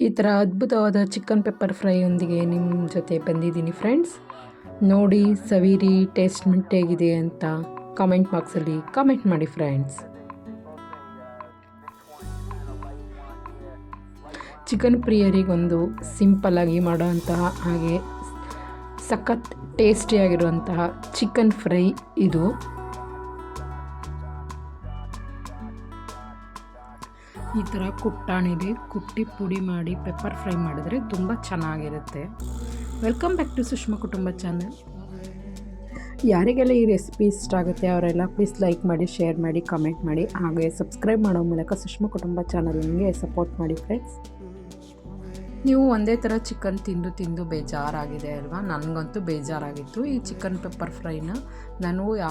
ಈ ಥರ ಅದ್ಭುತವಾದ ಚಿಕನ್ ಪೆಪ್ಪರ್ ಫ್ರೈಯೊಂದಿಗೆ ನಿಮ್ಮ ಜೊತೆ ಬಂದಿದ್ದೀನಿ ಫ್ರೆಂಡ್ಸ್. ನೋಡಿ, ಸವಿರಿ, ಟೇಸ್ಟ್ ಹೇಗಿದೆ ಅಂತ ಕಾಮೆಂಟ್ ಬಾಕ್ಸಲ್ಲಿ ಕಾಮೆಂಟ್ ಮಾಡಿ ಫ್ರೆಂಡ್ಸ್. ಚಿಕನ್ ಪ್ರಿಯರಿಗೊಂದು ಸಿಂಪಲ್ಲಾಗಿ ಮಾಡೋವಂತಹ ಹಾಗೆ ಸಖತ್ ಟೇಸ್ಟಿಯಾಗಿರುವಂತಹ ಚಿಕನ್ ಫ್ರೈ ಇದು. ಈ ಥರ ಕುಟ್ಟಾಣಿಲಿ ಕುಟ್ಟಿ ಪುಡಿ ಮಾಡಿ ಪೆಪ್ಪರ್ ಫ್ರೈ ಮಾಡಿದರೆ ತುಂಬ ಚೆನ್ನಾಗಿರುತ್ತೆ. ವೆಲ್ಕಮ್ ಬ್ಯಾಕ್ ಟು ಸುಷ್ಮಾ ಕುಟುಂಬ ಚಾನಲ್ ಯಾರಿಗೆಲ್ಲ ಈ ರೆಸಿಪಿ ಇಷ್ಟ ಆಗುತ್ತೆ ಅವರೆಲ್ಲ ಪ್ಲೀಸ್ ಲೈಕ್ ಮಾಡಿ ಶೇರ್ ಮಾಡಿ ಕಮೆಂಟ್ ಮಾಡಿ, ಹಾಗೆ ಸಬ್ಸ್ಕ್ರೈಬ್ ಮಾಡೋ ಮೂಲಕ ಸುಷ್ಮಾ ಕುಟುಂಬ ಚಾನಲ್ ನಿಮಗೆ ಸಪೋರ್ಟ್ ಮಾಡಿ ಫ್ರೆಂಡ್ಸ್ ನೀವು ಒಂದೇ ಥರ ಚಿಕನ್ ತಿಂದು ತಿಂದು ಬೇಜಾರಾಗಿದೆ ಅಲ್ವಾ? ನನಗಂತೂ ಬೇಜಾರಾಗಿತ್ತು. ಈ ಚಿಕನ್ ಪೆಪ್ಪರ್ ಫ್ರೈನ ನಾನು ಯಾ,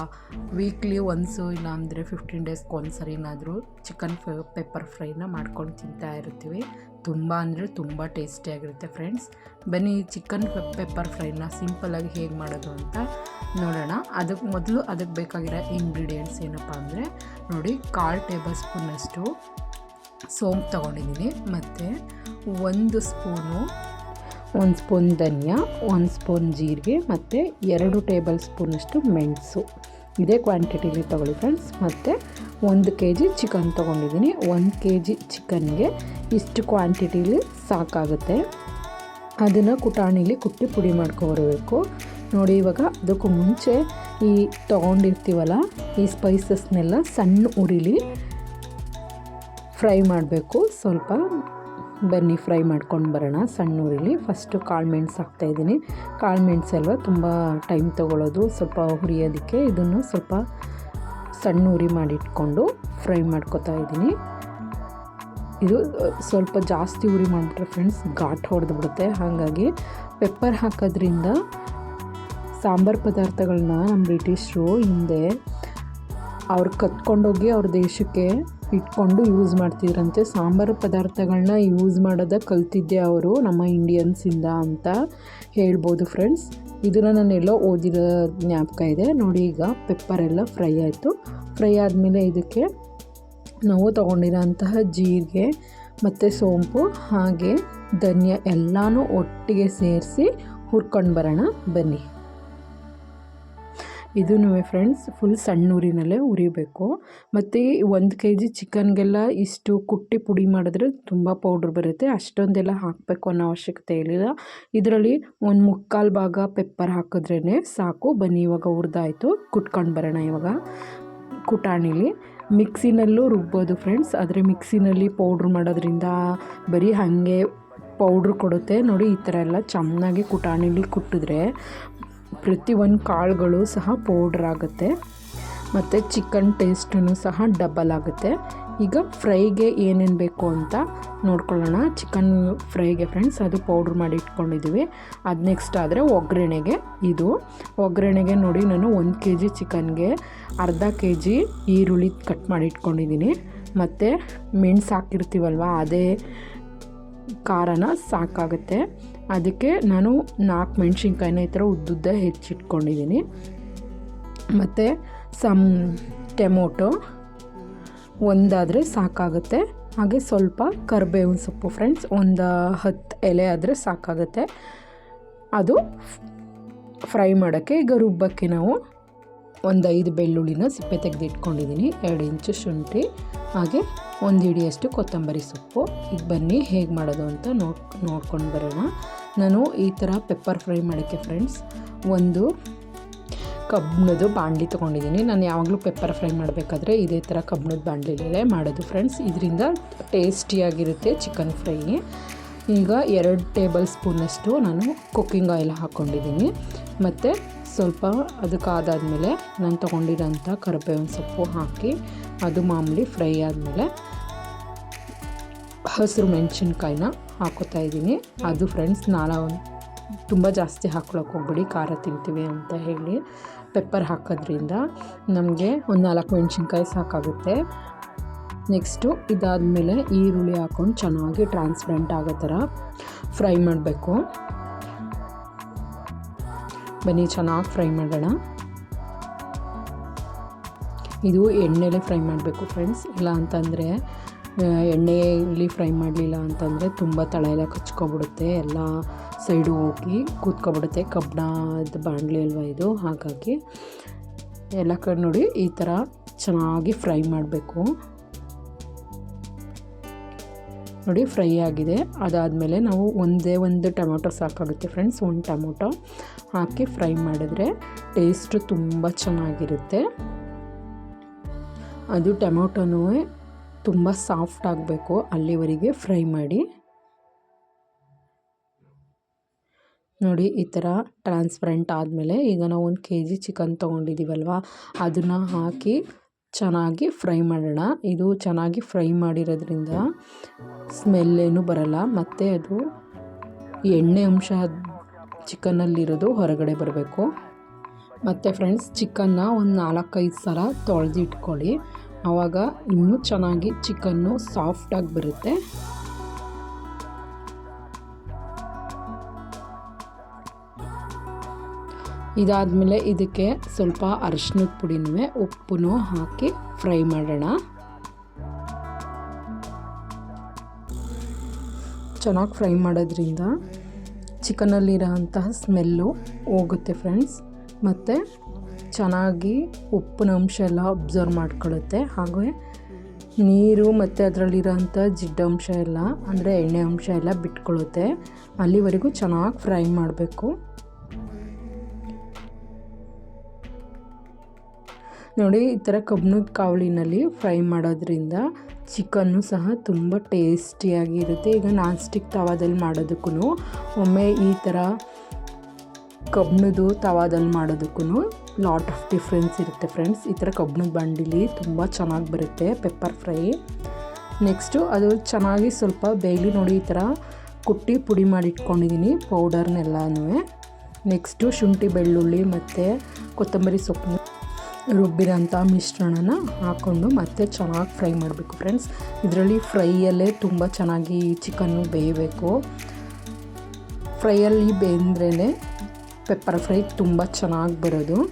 ವೀಕ್ಲಿ ಒನ್ಸು ಇಲ್ಲಾಂದರೆ ಫಿಫ್ಟೀನ್ ಡೇಸ್ಗೆ ಒಂದು ಸರಿನಾದರೂ ಚಿಕನ್ ಪೆಪ್ಪರ್ ಫ್ರೈನ ಮಾಡ್ಕೊಂಡು ತಿಂತಾ ಇರ್ತೀವಿ. ತುಂಬ ಅಂದರೆ ತುಂಬ ಟೇಸ್ಟಿಯಾಗಿರುತ್ತೆ ಫ್ರೆಂಡ್ಸ್. ಬನ್ನಿ ಚಿಕನ್ ಪೆಪ್ಪರ್ ಫ್ರೈನ ಸಿಂಪಲಾಗಿ ಹೇಗೆ ಮಾಡೋದು ಅಂತ ನೋಡೋಣ. ಅದಕ್ಕೆ ಮೊದಲು ಅದಕ್ಕೆ ಬೇಕಾಗಿರೋ ಇಂಗ್ರೀಡಿಯೆಂಟ್ಸ್ ಏನಪ್ಪ ಅಂದರೆ ನೋಡಿ ಕಾಲು ಟೇಬಲ್ ಸ್ಪೂನಷ್ಟು ಸೋಂಪು ತೊಗೊಂಡಿದ್ದೀನಿ. ಮತ್ತು ಒಂದು ಸ್ಪೂನು ಒಂದು ಸ್ಪೂನ್ ಧನಿಯಾ, ಒಂದು ಸ್ಪೂನ್ ಜೀರಿಗೆ, ಮತ್ತು ಎರಡು ಟೇಬಲ್ ಸ್ಪೂನಷ್ಟು ಮೆಣಸು. ಇದೇ ಕ್ವಾಂಟಿಟಿಲಿ ತೊಗೊಳ್ಳಿ ಫ್ರೆಂಡ್ಸ್. ಮತ್ತು ಒಂದು ಕೆ ಜಿ ಚಿಕನ್ ತೊಗೊಂಡಿದ್ದೀನಿ. ಒಂದು ಕೆ ಜಿ ಚಿಕನ್ಗೆ ಇಷ್ಟು ಕ್ವಾಂಟಿಟಿಲಿ ಸಾಕಾಗುತ್ತೆ. ಅದನ್ನು ಕುಟಾಣಿಲಿ ಕುಟ್ಟಿ ಪುಡಿ ಮಾಡ್ಕೊಬರಬೇಕು. ನೋಡಿ, ಇವಾಗ ಅದಕ್ಕೂ ಮುಂಚೆ ಈ ತೊಗೊಂಡಿರ್ತೀವಲ್ಲ, ಈ ಸ್ಪೈಸಸ್ನೆಲ್ಲ ಸಣ್ಣ ಉರಿಲಿ ಫ್ರೈ ಮಾಡಬೇಕು. ಸ್ವಲ್ಪ ಬನ್ನಿ ಫ್ರೈ ಮಾಡ್ಕೊಂಡು ಬರೋಣ. ಸಣ್ಣ ಉರಿಲಿ ಫಸ್ಟು ಕಾಳು ಮೆಣಸು ಹಾಕ್ತಾಯಿದ್ದೀನಿ ಕಾಳು ಮೆಣಸಲ್ವ ತುಂಬ ಟೈಮ್ ತೊಗೊಳ್ಳೋದು ಸ್ವಲ್ಪ ಹುರಿಯೋದಕ್ಕೆ ಇದನ್ನು ಸ್ವಲ್ಪ ಸಣ್ಣ ಉರಿ ಮಾಡಿಟ್ಕೊಂಡು ಫ್ರೈ ಮಾಡ್ಕೊತಾ ಇದ್ದೀನಿ. ಇದು ಸ್ವಲ್ಪ ಜಾಸ್ತಿ ಉರಿ ಮಾಡಿಬಿಟ್ರೆ ಫ್ರೆಂಡ್ಸ್ ಘಾಟ್ ಹೊಡೆದು ಬಿಡುತ್ತೆ ಹಾಗಾಗಿ ಪೆಪ್ಪರ್ ಹಾಕೋದ್ರಿಂದ ಸಾಂಬಾರು ಪದಾರ್ಥಗಳನ್ನ ನಮ್ಮ ಬ್ರಿಟಿಷರು ಹಿಂದೆ ಅವ್ರು ಕತ್ಕೊಂಡೋಗಿ ಅವ್ರ ದೇಶಕ್ಕೆ ಇಟ್ಕೊಂಡು ಯೂಸ್ ಮಾಡ್ತಿದ್ರಂತೆ. ಸಾಂಬಾರು ಪದಾರ್ಥಗಳನ್ನ ಯೂಸ್ ಮಾಡೋದ ಕಲ್ತಿದ್ದೆ ಅವರು ನಮ್ಮ ಇಂಡಿಯನ್ಸಿಂದ ಅಂತ ಹೇಳ್ಬೋದು ಫ್ರೆಂಡ್ಸ್ ಇದನ್ನು ನಾನು ಎಲ್ಲೋ ಓದಿರೋ ಜ್ಞಾಪಕ ಇದೆ. ನೋಡಿ ಈಗ ಪೆಪ್ಪರ್ ಎಲ್ಲ ಫ್ರೈ ಆಯಿತು. ಫ್ರೈ ಆದಮೇಲೆ ಇದಕ್ಕೆ ನಾವು ತೊಗೊಂಡಿರೋಂತಹ ಜೀರಿಗೆ ಮತ್ತು ಸೋಂಪು ಹಾಗೆ ಧನಿಯಾ ಎಲ್ಲನೂ ಒಟ್ಟಿಗೆ ಸೇರಿಸಿ ಹುರ್ಕೊಂಡು ಬರೋಣ. ಬನ್ನಿ. ಇದೂ ಫ್ರೆಂಡ್ಸ್ ಫುಲ್ ಸಣ್ಣ ಊರಿನಲ್ಲೇ ಉರಿಬೇಕು. ಮತ್ತು ಒಂದು ಕೆ ಜಿ ಚಿಕನ್ಗೆಲ್ಲ ಇಷ್ಟು ಕುಟ್ಟಿ ಪುಡಿ ಮಾಡಿದ್ರೆ ತುಂಬ ಪೌಡ್ರ್ ಬರುತ್ತೆ. ಅಷ್ಟೊಂದೆಲ್ಲ ಹಾಕಬೇಕು ಅನ್ನೋ ಅವಶ್ಯಕತೆ ಇರಲಿಲ್ಲ ಇದರಲ್ಲಿ ಒಂದು ಮುಕ್ಕಾಲು ಭಾಗ ಪೆಪ್ಪರ್ ಹಾಕಿದ್ರೇ ಸಾಕು. ಬನ್ನಿ, ಇವಾಗ ಹುರಿದಾಯಿತು ಕುಟ್ಕೊಂಡು ಬರೋಣ ಇವಾಗ. ಕುಟಾಣಿಲಿ. ಮಿಕ್ಸಿನಲ್ಲೂ ರುಬ್ಬೋದು ಫ್ರೆಂಡ್ಸ್ ಆದರೆ ಮಿಕ್ಸಿನಲ್ಲಿ ಪೌಡ್ರ್ ಮಾಡೋದ್ರಿಂದ ಬರೀ ಹಾಗೆ ಪೌಡ್ರ್ ಕೊಡುತ್ತೆ. ನೋಡಿ, ಈ ಥರ ಎಲ್ಲ ಚೆನ್ನಾಗಿ ಕುಟಾಣಿಲಿ ಕುಟ್ಟಿದ್ರೆ ಪ್ರತಿಯೊಂದು ಕಾಳುಗಳು ಸಹ ಪೌಡ್ರ್ ಆಗುತ್ತೆ. ಮತ್ತು ಚಿಕನ್ ಟೇಸ್ಟೂ ಸಹ ಡಬಲ್ ಆಗುತ್ತೆ. ಈಗ ಫ್ರೈಗೆ ಏನೇನು ಬೇಕು ಅಂತ ನೋಡ್ಕೊಳ್ಳೋಣ. ಚಿಕನ್ ಫ್ರೈಗೆ ಫ್ರೆಂಡ್ಸ್ ಅದು ಪೌಡ್ರ್ ಮಾಡಿ ಇಟ್ಕೊಂಡಿದ್ದೀವಿ ಅದು ನೆಕ್ಸ್ಟ್ ಆದರೆ ಒಗ್ಗರಣೆಗೆ ಇದು. ಒಗ್ಗರಣೆಗೆ ನೋಡಿ ನಾನು ಒಂದು ಕೆ ಜಿ ಚಿಕನ್ಗೆ ಅರ್ಧ ಕೆ ಜಿ ಈರುಳ್ಳಿ ಕಟ್ ಮಾಡಿ ಇಟ್ಕೊಂಡಿದ್ದೀನಿ ಮತ್ತು ಮೆಣ್ಸು ಹಾಕಿರ್ತೀವಲ್ವ, ಅದೇ ಖಾರನ ಸಾಕಾಗುತ್ತೆ. ಅದಕ್ಕೆ ನಾನು ನಾಲ್ಕು ಮೆಣಸಿನ್ಕಾಯಿನ ಈ ಥರ ಉದ್ದುದ್ದ ಹೆಚ್ಚಿಟ್ಕೊಂಡಿದ್ದೀನಿ. ಮತ್ತು ಸಮ್ ಟೊಮೊಟೊ ಒಂದಾದರೆ ಸಾಕಾಗುತ್ತೆ. ಹಾಗೆ ಸ್ವಲ್ಪ ಕರಿಬೇವಿನ ಸೊಪ್ಪು ಫ್ರೆಂಡ್ಸ್, ಒಂದು ಹತ್ತು ಎಲೆ ಆದರೆ ಸಾಕಾಗುತ್ತೆ. ಅದು ಫ್ರೈ ಮಾಡೋಕ್ಕೆ ಈಗ ರುಬ್ಬಕ್ಕೆ ನಾವು ಒಂದು ಐದು ಬೆಳ್ಳುಳ್ಳಿನ ಸಿಪ್ಪೆ ತೆಗೆದು ಇಟ್ಕೊಂಡಿದ್ದೀನಿ ಎರಡು ಇಂಚು ಶುಂಠಿ, ಹಾಗೆ ಒಂದು ಹಿಡಿಯಷ್ಟು ಕೊತ್ತಂಬರಿ ಸೊಪ್ಪು. ಈಗ ಬನ್ನಿ ಹೇಗೆ ಮಾಡೋದು ಅಂತ ನೋಡ್, ನೋಡ್ಕೊಂಡು ಬರೋಣ. ನಾನು ಈ ಥರ ಪೆಪ್ಪರ್ ಫ್ರೈ ಮಾಡೋಕ್ಕೆ ಫ್ರೆಂಡ್ಸ್ ಒಂದು ಕಬ್ಬಿಣದ್ದು ಬಾಂಡ್ಲಿ ತೊಗೊಂಡಿದ್ದೀನಿ. ನಾನು ಯಾವಾಗಲೂ ಪೆಪ್ಪರ್ ಫ್ರೈ ಮಾಡಬೇಕಾದ್ರೆ ಇದೇ ಥರ ಕಬ್ಬಿಣದ ಬಾಣಲಿಲೇ ಮಾಡೋದು ಫ್ರೆಂಡ್ಸ್ ಇದರಿಂದ ಟೇಸ್ಟಿಯಾಗಿರುತ್ತೆ ಚಿಕನ್ ಫ್ರೈ ಈಗ ಎರಡು ಟೇಬಲ್ ಸ್ಪೂನಷ್ಟು ನಾನು ಕುಕ್ಕಿಂಗ್ ಆಯಿಲ್ ಹಾಕ್ಕೊಂಡಿದ್ದೀನಿ ಮತ್ತು ಸ್ವಲ್ಪ ಅದಕ್ಕಾದಾದಮೇಲೆ ನಾನು ತೊಗೊಂಡಿರೋಂಥ ಕರಿಬೇವಿನ ಸೊಪ್ಪು ಹಾಕಿ ಅದು ಮಾಮೂಲಿ ಫ್ರೈ ಆದಮೇಲೆ ಹಸಿರು ಮೆಣಸಿನ್ಕಾಯಿನ ಹಾಕೋತಾ ಇದ್ದೀನಿ. ಅದು ಫ್ರೆಂಡ್ಸ್ ನಾಳೆ ತುಂಬ ಜಾಸ್ತಿ ಹಾಕ್ಕೊಳಕ್ಕೆ ಹೋಗ್ಬೇಡಿ, ಖಾರ ತಿಂತೀವಿ ಅಂತ ಹೇಳಿ ಪೆಪ್ಪರ್ ಹಾಕೋದ್ರಿಂದ ನಮಗೆ ಒಂದು ನಾಲ್ಕು ಮೆಣಸಿನ್ಕಾಯಿ ಸಾಕಾಗುತ್ತೆ. ನೆಕ್ಸ್ಟು ಇದಾದಮೇಲೆ ಈರುಳ್ಳಿ ಹಾಕ್ಕೊಂಡು ಚೆನ್ನಾಗಿ ಟ್ರಾನ್ಸ್ಪರೆಂಟ್ ಆಗೋ ಥರ ಫ್ರೈ ಮಾಡಬೇಕು. ಬನ್ನಿ, ಚೆನ್ನಾಗಿ ಫ್ರೈ ಮಾಡೋಣ. ಇದು ಎಣ್ಣೆಲೆ ಫ್ರೈ ಮಾಡಬೇಕು ಫ್ರೆಂಡ್ಸ್. ಇಲ್ಲ ಅಂತಂದರೆ ಎಣ್ಣೆಯಲ್ಲಿ ಫ್ರೈ ಮಾಡಲಿಲ್ಲ ಅಂತಂದರೆ ತುಂಬ ತಳ ಎಲ್ಲ ಕಚ್ಕೊಬಿಡುತ್ತೆ. ಎಲ್ಲ ಸೈಡು ಹೋಗಿ ಕೂತ್ಕೊಬಿಡುತ್ತೆ. ಕಬ್ಬಣದ ಬಾಣಲಿ ಅಲ್ವಾ ಇದು? ಹಾಗಾಗಿ ಎಲ್ಲ ಕಡೆ ನೋಡಿ ಈ ಥರ ಚೆನ್ನಾಗಿ ಫ್ರೈ ಮಾಡಬೇಕು. ನೋಡಿ, ಫ್ರೈ ಆಗಿದೆ. ಅದಾದಮೇಲೆ ನಾವು ಒಂದೇ ಒಂದು ಟೊಮೊಟೊ ಸಾಕಾಗುತ್ತೆ ಫ್ರೆಂಡ್ಸ್. ಒಂದು ಟೊಮೊಟೊ. ಹಾಕಿ ಫ್ರೈ ಮಾಡಿದ್ರೆ ಟೇಸ್ಟ್ ತುಂಬ ಚೆನ್ನಾಗಿರುತ್ತೆ. ಅದು ಟೊಮೊಟೊನೂ ತುಂಬ ಸಾಫ್ಟ್ ಆಗಬೇಕು. ಅಲ್ಲಿವರೆಗೆ ಫ್ರೈ ಮಾಡಿ. ನೋಡಿ, ಈ ಥರ ಟ್ರಾನ್ಸ್ಪರೆಂಟ್ ಆದಮೇಲೆ ಈಗ ನಾವು ಒಂದು ಕೆ ಜಿ ಚಿಕನ್ ತೊಗೊಂಡಿದ್ದೀವಲ್ವ, ಅದನ್ನು ಹಾಕಿ ಚೆನ್ನಾಗಿ ಫ್ರೈ ಮಾಡೋಣ. ಇದು ಚೆನ್ನಾಗಿ ಫ್ರೈ ಮಾಡಿರೋದ್ರಿಂದ ಸ್ಮೆಲ್ ಏನು ಬರಲ್ಲ, ಮತ್ತು ಅದು ಎಣ್ಣೆ ಅಂಶ ಚಿಕನ್ನಲ್ಲಿರೋದು ಹೊರಗಡೆ ಬರಬೇಕು. ಮತ್ತು ಫ್ರೆಂಡ್ಸ್ ಚಿಕನ್ನ ಒಂದು ನಾಲ್ಕೈದು ಸಲ ತೊಳೆದು ಇಟ್ಕೊಳ್ಳಿ ಆವಾಗ ಇನ್ನೂ ಚೆನ್ನಾಗಿ ಚಿಕನ್ನು ಸಾಫ್ಟಾಗಿ ಬರುತ್ತೆ. ಇದಾದಮೇಲೆ ಇದಕ್ಕೆ ಸ್ವಲ್ಪ ಅರಿಶಿನದ ಪುಡಿನೂ ಉಪ್ಪು ಹಾಕಿ ಫ್ರೈ ಮಾಡೋಣ. ಚೆನ್ನಾಗಿ ಫ್ರೈ ಮಾಡೋದ್ರಿಂದ ಚಿಕನಲ್ಲಿರೋಂತಹ ಸ್ಮೆಲ್ಲು ಹೋಗುತ್ತೆ ಫ್ರೆಂಡ್ಸ್. ಮತ್ತು ಚೆನ್ನಾಗಿ ಉಪ್ಪಿನ ಅಂಶ ಎಲ್ಲ ಅಬ್ಸರ್ವ್ ಮಾಡ್ಕೊಳ್ಳುತ್ತೆ. ಹಾಗೆ ನೀರು ಮತ್ತು ಅದರಲ್ಲಿರೋಂಥ ಜಿಡ್ಡಂಶ ಎಲ್ಲ, ಅಂದರೆ ಎಣ್ಣೆ ಅಂಶ ಎಲ್ಲ ಬಿಟ್ಕೊಳ್ಳುತ್ತೆ. ಅಲ್ಲಿವರೆಗೂ ಚೆನ್ನಾಗಿ ಫ್ರೈ ಮಾಡಬೇಕು. ನೋಡಿ, ಈ ಥರ ಕಬ್ಬಿಣದ ಕಾವಲಿನಲ್ಲಿ ಫ್ರೈ ಮಾಡೋದ್ರಿಂದ ಚಿಕನ್ನು ಸಹ ತುಂಬ ಟೇಸ್ಟಿಯಾಗಿರುತ್ತೆ. ಈಗ ನಾನ್ ಸ್ಟಿಕ್ ತವಾದಲ್ಲಿ ಮಾಡೋದಕ್ಕೂ ಒಮ್ಮೆ ಈ ಥರ ಕಬ್ಬಿಣದು ತವಾದಲ್ಲಿ ಮಾಡೋದಕ್ಕೂ ಲಾಟ್ ಆಫ್ ಡಿಫ್ರೆನ್ಸ್ ಇರುತ್ತೆ ಫ್ರೆಂಡ್ಸ್ ಈ ಥರ ಕಬ್ಬಿಣದ ಬಂಡಿಲಿ ತುಂಬ ಚೆನ್ನಾಗಿ ಬರುತ್ತೆ ಪೆಪ್ಪರ್ ಫ್ರೈ ನೆಕ್ಸ್ಟು ಅದು ಚೆನ್ನಾಗಿ ಸ್ವಲ್ಪ ಬೇಯಲಿ ನೋಡಿ ಈ ಥರ ಕುಟ್ಟಿ ಪುಡಿ ಮಾಡಿ ಇಟ್ಕೊಂಡಿದ್ದೀನಿ ಪೌಡರ್ನೆಲ್ಲನೂ ನೆಕ್ಸ್ಟು ಶುಂಠಿ ಬೆಳ್ಳುಳ್ಳಿ ಮತ್ತು ಕೊತ್ತಂಬರಿ ಸೊಪ್ಪು. ರುಬ್ಬಿರೋಂಥ ಮಿಶ್ರಣನ ಹಾಕ್ಕೊಂಡು ಮತ್ತೆ ಚೆನ್ನಾಗಿ ಫ್ರೈ ಮಾಡಬೇಕು ಫ್ರೆಂಡ್ಸ್. ಇದರಲ್ಲಿ ಫ್ರೈಯಲ್ಲೇ ತುಂಬ ಚೆನ್ನಾಗಿ ಚಿಕನ್ನು ಬೇಯಬೇಕು. ಫ್ರೈಯಲ್ಲಿ ಬೇಂದ್ರೇ ಪೆಪ್ಪರ್ ಫ್ರೈ ತುಂಬ ಚೆನ್ನಾಗಿ ಬರೋದು.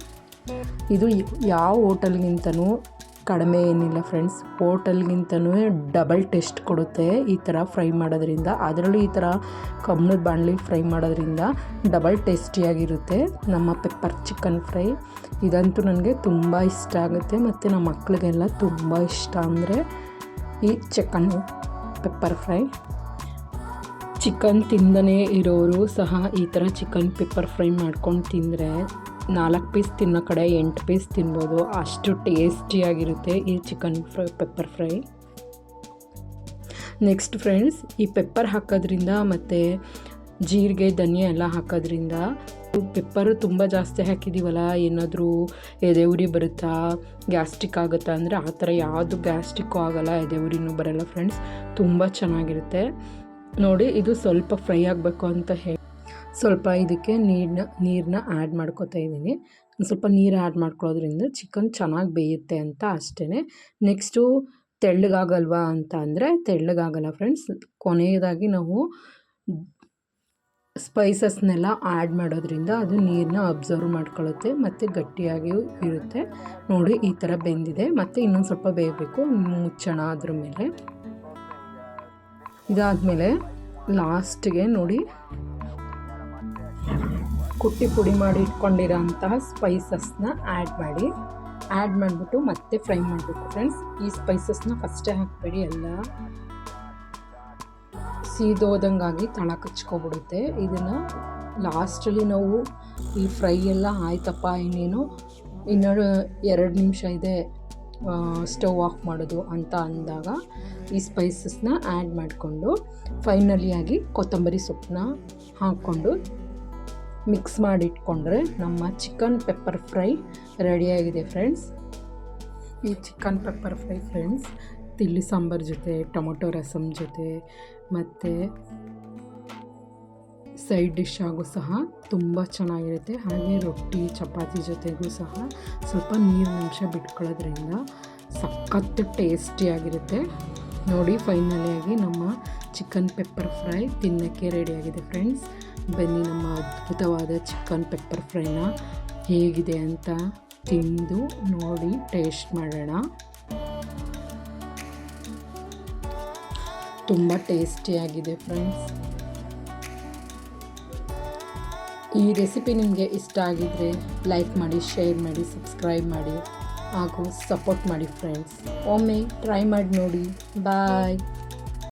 ಇದು ಯಾವ ಹೋಟೆಲ್ಗಿಂತನೂ ಕಡಿಮೆ ಏನಿಲ್ಲ ಫ್ರೆಂಡ್ಸ್ ಹೋಟೆಲ್ಗಿಂತನೂ ಡಬಲ್ ಟೇಸ್ಟ್ ಕೊಡುತ್ತೆ ಈ ಥರ ಫ್ರೈ ಮಾಡೋದ್ರಿಂದ. ಅದರಲ್ಲೂ ಈ ಥರ ಕಬ್ಬಿಣದ ಬಾಣಲಿ ಫ್ರೈ ಮಾಡೋದ್ರಿಂದ ಡಬಲ್ ಟೇಸ್ಟಿಯಾಗಿರುತ್ತೆ ನಮ್ಮ ಪೆಪ್ಪರ್ ಚಿಕನ್ ಫ್ರೈ ಇದಂತೂ ನನಗೆ ತುಂಬ ಇಷ್ಟ ಆಗುತ್ತೆ ಮತ್ತು ನಮ್ಮ ಮಕ್ಕಳಿಗೆಲ್ಲ ತುಂಬ ಇಷ್ಟ ಅಂದರೆ ಈ ಚಿಕನ್ ಪೆಪ್ಪರ್ ಫ್ರೈ ಚಿಕನ್ ತಿಂದನೇ ಇರೋರು ಸಹ ಈ ಥರ ಚಿಕನ್ ಪೆಪ್ಪರ್ ಫ್ರೈ ಮಾಡ್ಕೊಂಡು ತಿಂದರೆ ನಾಲ್ಕು ಪೀಸ್ ತಿನ್ನೋ ಕಡೆ ಎಂಟು ಪೀಸ್ ತಿನ್ಬೋದು. ಅಷ್ಟು ಟೇಸ್ಟಿಯಾಗಿರುತ್ತೆ ಈ chicken fry, pepper fry. Next friends, ಈ ಪೆಪ್ಪರ್ ಹಾಕೋದ್ರಿಂದ ಮತ್ತು ಜೀರಿಗೆ, ಧನಿಯ ಎಲ್ಲ ಹಾಕೋದ್ರಿಂದ ಪೆಪ್ಪರು ತುಂಬ ಜಾಸ್ತಿ ಹಾಕಿದ್ದೀವಲ್ಲ ಏನಾದರೂ ಎದೆ ಉರಿ ಬರುತ್ತಾ, ಗ್ಯಾಸ್ಟ್ರಿಕ್ ಆಗುತ್ತಾ ಅಂದರೆ ಆ ಥರ ಯಾವುದು ಗ್ಯಾಸ್ಟ್ರಿಕ್ಕು ಆಗೋಲ್ಲ, ಎದೆ ಉರಿನೂ ಬರೋಲ್ಲ ಫ್ರೆಂಡ್ಸ್. ತುಂಬ ಚೆನ್ನಾಗಿರುತ್ತೆ. ನೋಡಿ, ಇದು ಸ್ವಲ್ಪ ಫ್ರೈ ಆಗಬೇಕು ಅಂತ ಹೇಳಿ. ಸ್ವಲ್ಪ ಇದಕ್ಕೆ ನೀರನ್ನ ನೀರನ್ನ ಆ್ಯಡ್ ಮಾಡ್ಕೊತಾ ಇದ್ದೀನಿ. ಸ್ವಲ್ಪ ನೀರು ಆ್ಯಡ್ ಮಾಡ್ಕೊಳ್ಳೋದ್ರಿಂದ ಚಿಕನ್ ಚೆನ್ನಾಗಿ ಬೇಯುತ್ತೆ ಅಂತ ಅಷ್ಟೇ ನೆಕ್ಸ್ಟು ತೆಳ್ಳಗಾಗಲ್ವಾ ಅಂತ ಅಂದರೆ ತೆಳ್ಳಗಾಗಲ್ಲ ಫ್ರೆಂಡ್ಸ್ ಕೊನೆಯದಾಗಿ ನಾವು ಸ್ಪೈಸಸ್ನೆಲ್ಲ ಆ್ಯಡ್ ಮಾಡೋದ್ರಿಂದ ಅದು ನೀರನ್ನ ಅಬ್ಸರ್ವ್ ಮಾಡ್ಕೊಳ್ಳುತ್ತೆ ಮತ್ತು ಗಟ್ಟಿಯಾಗಿಯೂ ಇರುತ್ತೆ. ನೋಡಿ ಈ ಥರ ಬೆಂದಿದೆ. ಮತ್ತು ಇನ್ನೊಂದು ಸ್ವಲ್ಪ ಬೇಯಬೇಕು, ಮುಚ್ಚಣ ಅದ್ರ ಮೇಲೆ. ಇದಾದಮೇಲೆ ಲಾಸ್ಟಿಗೆ ನೋಡಿ ಕುಟ್ಟಿ ಪುಡಿ ಮಾಡಿ ಇಟ್ಕೊಂಡಿರೋ ಅಂತಹ ಸ್ಪೈಸಸ್ನ ಆ್ಯಡ್ ಮಾಡಿ. ಆ್ಯಡ್ ಮಾಡಿಬಿಟ್ಟು ಮತ್ತೆ ಫ್ರೈ ಮಾಡಬೇಕು ಫ್ರೆಂಡ್ಸ್ ಈ ಸ್ಪೈಸಸ್ನ ಫಸ್ಟೇ ಹಾಕಬೇಡಿ ಎಲ್ಲ. ಸೀದೋದಂಗಾಗಿ ತಳ ಕಚ್ಕೊಬಿಡುತ್ತೆ. ಇದನ್ನು ಲಾಸ್ಟಲ್ಲಿ ನಾವು ಈ ಫ್ರೈ ಎಲ್ಲ ಆಯ್ತಪ್ಪ ಇನ್ನೇನು ಇನ್ನೂ ಎರಡು ನಿಮಿಷ ಇದೆ ಸ್ಟವ್ ಆಫ್ ಮಾಡೋದು ಅಂತ ಅಂದಾಗ ಈ ಸ್ಪೈಸಸ್ನ ಆ್ಯಡ್ ಮಾಡಿಕೊಂಡು ಫೈನಲಿಯಾಗಿ ಕೊತ್ತಂಬರಿ ಸೊಪ್ಪನ್ನ ಹಾಕ್ಕೊಂಡು ಮಿಕ್ಸ್ ಮಾಡಿಟ್ಕೊಂಡ್ರೆ ನಮ್ಮ ಚಿಕನ್ ಪೆಪ್ಪರ್ ಫ್ರೈ ರೆಡಿಯಾಗಿದೆ ಫ್ರೆಂಡ್ಸ್. ಈ ಚಿಕನ್ ಪೆಪ್ಪರ್ ಫ್ರೈ ಫ್ರೆಂಡ್ಸ್, ತಿಳಿ ಸಾಂಬಾರ್ ಜೊತೆ, ಟೊಮೊಟೊ ರಸಮ್ ಜೊತೆ, ಮತ್ತು ಸೈಡ್ ಡಿಶ್ ಆಗು ಸಹ ತುಂಬ ಚೆನ್ನಾಗಿರುತ್ತೆ. ಹಾಗೆ ರೊಟ್ಟಿ, ಚಪಾತಿ ಜೊತೆಗೂ ಸಹ ಸ್ವಲ್ಪ ನೀರಿನ ಅಂಶ ಬಿಟ್ಕೊಳ್ಳೋದ್ರಿಂದ ಸಖತ್ ಟೇಸ್ಟಿಯಾಗಿರುತ್ತೆ ನೋಡಿ ಫೈನಲಿಯಾಗಿ ನಮ್ಮ ಚಿಕನ್ ಪೆಪ್ಪರ್ ಫ್ರೈ ತಿನ್ನೋಕ್ಕೆ ರೆಡಿಯಾಗಿದೆ ಫ್ರೆಂಡ್ಸ್. ಬನ್ನಿ ನಮ್ಮ ಅದ್ಭುತವಾದ ಚಿಕನ್ ಪೆಪ್ಪರ್ ಫ್ರೈನ ಹೇಗಿದೆ ಅಂತ ತಿಂದು ನೋಡಿ ಟೇಸ್ಟ್ ಮಾಡೋಣ. ತುಂಬ ಟೇಸ್ಟಿಯಾಗಿದೆ ಫ್ರೆಂಡ್ಸ್ ಈ ರೆಸಿಪಿ ನಿಮಗೆ ಇಷ್ಟ ಆಗಿದ್ದರೆ ಲೈಕ್ ಮಾಡಿ ಶೇರ್ ಮಾಡಿ ಸಬ್ಸ್ಕ್ರೈಬ್ ಮಾಡಿ ಹಾಗೂ ಸಪೋರ್ಟ್ ಮಾಡಿ ಫ್ರೆಂಡ್ಸ್ ಒಮ್ಮೆ ಟ್ರೈ ಮಾಡಿ ನೋಡಿ. ಬಾಯ್